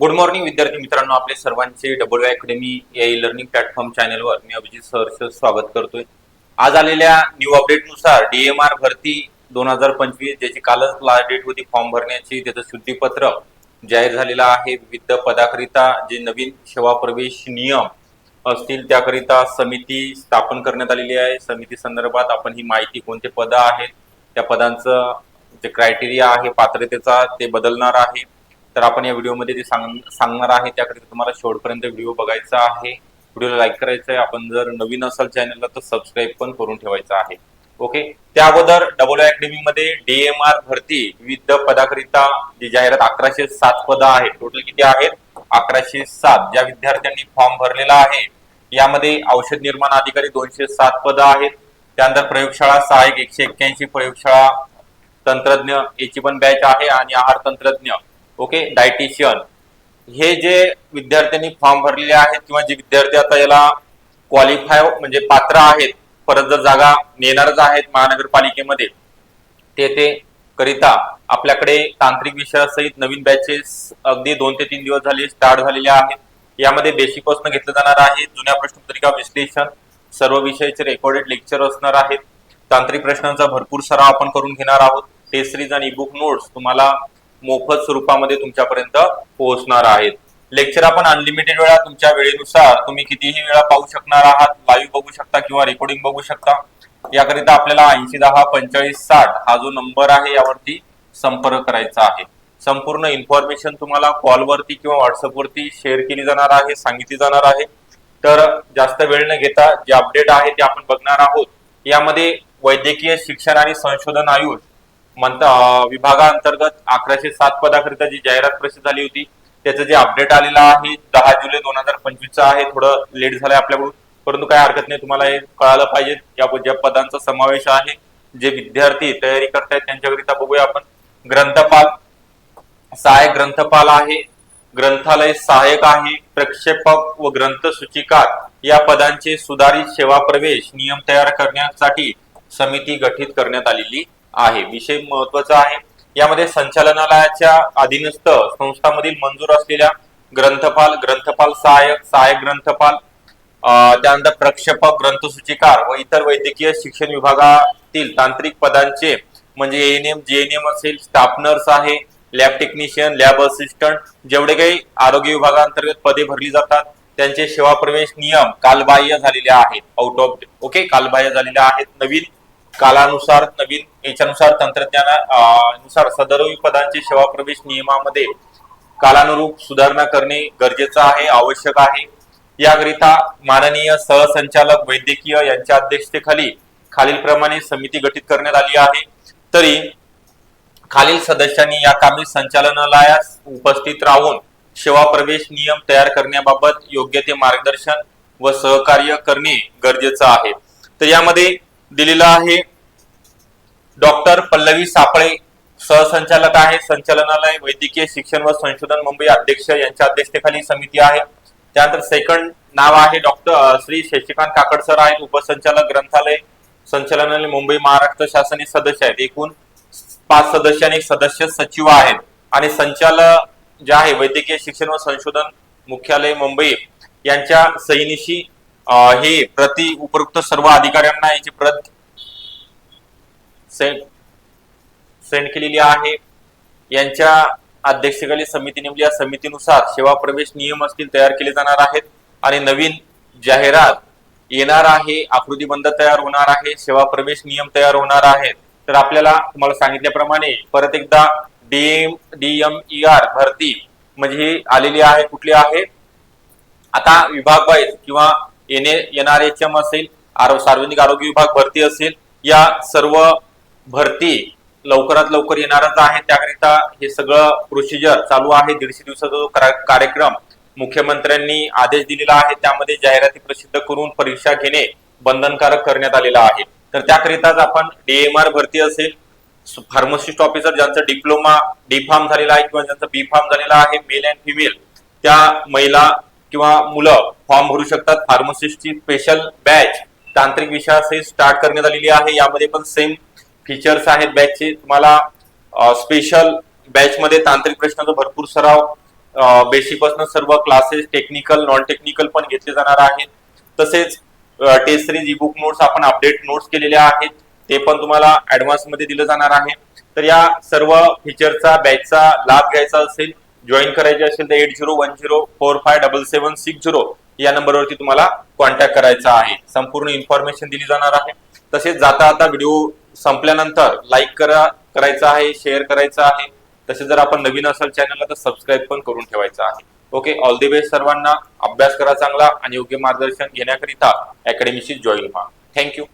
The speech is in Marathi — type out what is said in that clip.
गुड मॉर्निंग विद्यार्थी मित्रांनो. आपले सर्वांचे डबल अकॅडमी या ई लर्निंग प्लॅटफॉर्म चॅनलवर मी अभिजित सहर्ष स्वागत करतोय. आज आलेल्या न्यू अपडेटनुसार डीएमआर भरती दोन हजार पंचवीस ज्याची कालच लास्ट डेट होती फॉर्म भरण्याची त्याचं शुद्धीपत्र जाहीर झालेलं आहे. विविध पदाकरिता जे नवीन सेवा प्रवेश नियम असतील त्याकरिता समिती स्थापन करण्यात आलेली आहे. समिती संदर्भात आपण ही माहिती कोणते पदं आहेत त्या पदांचं जे क्रायटेरिया आहे पात्रतेचा ते बदलणार आहे. तर आपण या व्हिडिओमध्ये ते सांग सांगणार आहे त्याकडे तुम्हाला शेवटपर्यंत व्हिडिओ बघायचा आहे. व्हिडिओला लाईक करायचं आहे आपण जर नवीन असाल चॅनलला तर सबस्क्राईब पण करून ठेवायचं आहे. ओके? त्या अगोदर डबल अकॅडमी मध्ये डीएमआर भरती विविध पदाकरिता जी जाहिरात अकराशे सात पद आहेत टोटल किती आहेत? अकराशे सात. ज्या विद्यार्थ्यांनी फॉर्म भरलेला आहे यामध्ये औषध निर्माण अधिकारी दोनशे सात पद आहेत. त्यानंतर प्रयोगशाळा सहाय्यक एकशे एक्क्याऐंशी प्रयोगशाळा तंत्रज्ञ याची पण बॅच आहे आणि आहार तंत्रज्ञ ओके? डायटिशियन हे जे विद्यार्थ्यांनी फॉर्म भरलेले आहेत किंवा जे विद्यार्थी आता याला क्वालिफाय म्हणजे पात्र आहेत परत जर जागा नेणारच आहेत महानगरपालिकेमध्ये ते ते करिता आपल्याकडे तांत्रिक विषयासहित नवीन बॅचेस अगदी दोन ते तीन दिवस झाले स्टार्ट झालेले आहेत. यामध्ये बेसिकपासून घेतलं जाणार आहे जुन्या प्रश्नपत्रिका विश्लेषण सर्व विषयाचे रेकॉर्डेड लेक्चर असणार आहेत. तांत्रिक प्रश्नांचा भरपूर सराव आपण करून घेणार आहोत. टेस्ट सिरीज आणि बुक नोट्स तुम्हाला मोफत स्वरूपामध्ये तुमच्यापर्यंत पोहोचणार आहेत. लेक्चर आपण अनलिमिटेड वेळा तुमच्या वेळेनुसार तुम्ही कितीही वेळा पाहू शकणार आहात लाईव्ह बघू शकता किंवा रेकॉर्डिंग बघू शकता. याकरिता आपल्याला ऐंशी दहा पंचेचाळीस साठ हा जो नंबर आहे यावरती संपर्क करायचा आहे. संपूर्ण इन्फॉर्मेशन तुम्हाला कॉलवरती किंवा व्हॉट्सअपवरती शेअर केली जाणार आहे सांगितली जाणार आहे. तर जास्त वेळ न घेता जे अपडेट आहे ते आपण बघणार आहोत. यामध्ये वैद्यकीय शिक्षण आणि संशोधन आयुष म्हणता विभागाअंतर्गत अकराशे सात पदाकरिता जी जाहिरात प्रसिद्ध झाली होती त्याचं जे अपडेट आलेलं आहे दहा जुलै दोन हजार पंचवीसचं आहे थोडं लेट झालंय आपल्याकडून. परंतु काय हरकत नाही तुम्हाला हे कळालं पाहिजे. या ज्या पदांचा समावेश आहे जे विद्यार्थी तयारी करतायत त्यांच्याकरिता बघूया आपण. ग्रंथपाल सहाय्यक ग्रंथपाल आहे ग्रंथालय सहाय्यक आहे प्रक्षेपक व ग्रंथ सूचिकार या पदांचे सुधारित सेवा प्रवेश नियम तयार करण्यासाठी समिती गठीत करण्यात आलेली आहे. विषय महत्त्वाचा आहे. यामध्ये संचालनालयाच्या अधीनस्थ संस्थांमधील मंजूर असलेल्या ग्रंथपाल ग्रंथपाल सहाय्यक सहाय्यक ग्रंथपाल त्यानंतर प्रक्षेपक ग्रंथसूचिकार व इतर वैद्यकीय शिक्षण विभागातील तांत्रिक पदांचे म्हणजे N M J N M असेल स्टाफ नर्स आहे लॅब टेक्निशियन लॅब असिस्टंट जेवढे काही आरोग्य विभागांतर्गत पदे भरली जातात त्यांचे सेवा प्रवेश नियम कालबाह्य झालेले आहेत. आउट ऑफ ओके कालबाह्य झालेले आहेत. नवीन कालानुसार नवीन याच्यानुसार तंत्रज्ञानानुसार सदरवी पदांचे सेवा प्रवेश नियमामध्ये कालानुरूप सुधारणा करणे गरजेचं आहे आवश्यक आहे. याकरिता माननीय सहसंचालक वैद्यकीय यांच्या अध्यक्षतेखाली खालीलप्रमाणे समिती गठीत करण्यात आली आहे. तरी खालील सदस्यांनी या कामी संचालनालयास उपस्थित राहून सेवा प्रवेश नियम तयार करण्याबाबत योग्य ते मार्गदर्शन व सहकार्य करणे गरजेचं आहे. तर यामध्ये दिलेलं आहे डॉक्टर पल्लवी सापळे सहसंचालक आहे. संचालनालय वैद्यकीय शिक्षण व संशोधन मुंबई अध्यक्ष यांच्या अध्यक्षतेखाली समिती आहे. त्यानंतर सेकंड नाव आहे डॉक्टर श्री शशिकांत काकड सर आहेत. उपसंचालक ग्रंथालय संचालनालय मुंबई महाराष्ट्र शासन सदस्य आहेत. एकूण पाच सदस्य आणि एक सदस्य सचिव आहेत. आणि संचालक जे आहे वैद्यकीय शिक्षण व संशोधन मुख्यालय मुंबई यांच्या सैनिशी हे प्रति उपयुक्त सर्व अधिकाऱ्यांना याची प्रत सेंड सेंड केलेली आहे. यांच्या अध्यक्षतेखाली समिती नेमली. या समितीनुसार सेवा प्रवेश नियम असतील तयार केले जाणार आहेत. आणि नवीन जाहिरात येणार आहे. आकृतीबंध तयार होणार आहे. सेवा प्रवेश नियम तयार होणार आहेत. तर आपल्याला तुम्हाला सांगितल्याप्रमाणे परत एकदा डीएम डीएमई आर भरती म्हणजे ही आलेली आहे कुठली आहे? आता विभाग वाईज किंवा एन आर एच एम असेल आरो- सार्वजनिक आरोग्य विभाग भरती असेल या सर्व भरती लवकरात लवकर येणारच आहे. त्याकरिता हे सगळं प्रोसिजर चालू आहे. दीडशे दिवसाचा जो कार्यक्रम मुख्यमंत्र्यांनी आदेश दिलेला आहे. त्यामध्ये जाहिराती प्रसिद्ध करून परीक्षा घेणे बंधनकारक करण्यात आलेलं आहे. तर त्याकरिताच आपण डीएमआर भरती असेल. फार्मसिस्ट ऑफिसर ज्यांचा डिप्लोमा डी फार्म झालेला आहे किंवा ज्यांचा बी फार्म झालेला आहे मेल अँड फिमेल त्या महिला किंवा मुलं फॉर्म भरू शकतात. फार्मसिस्टची स्पेशल बॅच तांत्रिक विषयासहित स्टार्ट करण्यात आलेली आहे. यामध्ये पण सेम फीचर्स आहेत बॅचचे तुम्हाला स्पेशल बॅचमध्ये तांत्रिक प्रश्नाचा भरपूर सराव बेसिकपासून सर्व क्लासेस टेक्निकल नॉन टेक्निकल पण घेतले जाणार आहेत. तसेच test series e book notes आपण अपडेट नोट्स केलेल्या आहेत. ते पण तुम्हाला ऍडव्हान्समध्ये दिलं जाणार आहे. तर या सर्व फीचरचा बॅचचा लाभ घ्यायचा असेल जॉईन करायचे असेल तर eight zero one zero four five double seven six zero या नंबरवरती तुम्हाला कॉन्टॅक्ट करायचा आहे. संपूर्ण इन्फॉर्मेशन दिली जाणार आहे. तसेच जाता आता व्हिडिओ संपल्यानंतर लाईक करा करायचा आहे शेअर करायचं आहे. तसे जर आपण नवीन असाल चॅनलला तर सबस्क्राईब पण करून ठेवायचं आहे. ओके ऑल दी बेस्ट सर्वांना. अभ्यास करा चांगला आणि योग्य मार्गदर्शन घेण्याकरिता अकॅडमीशी जॉईन व्हा. थँक्यू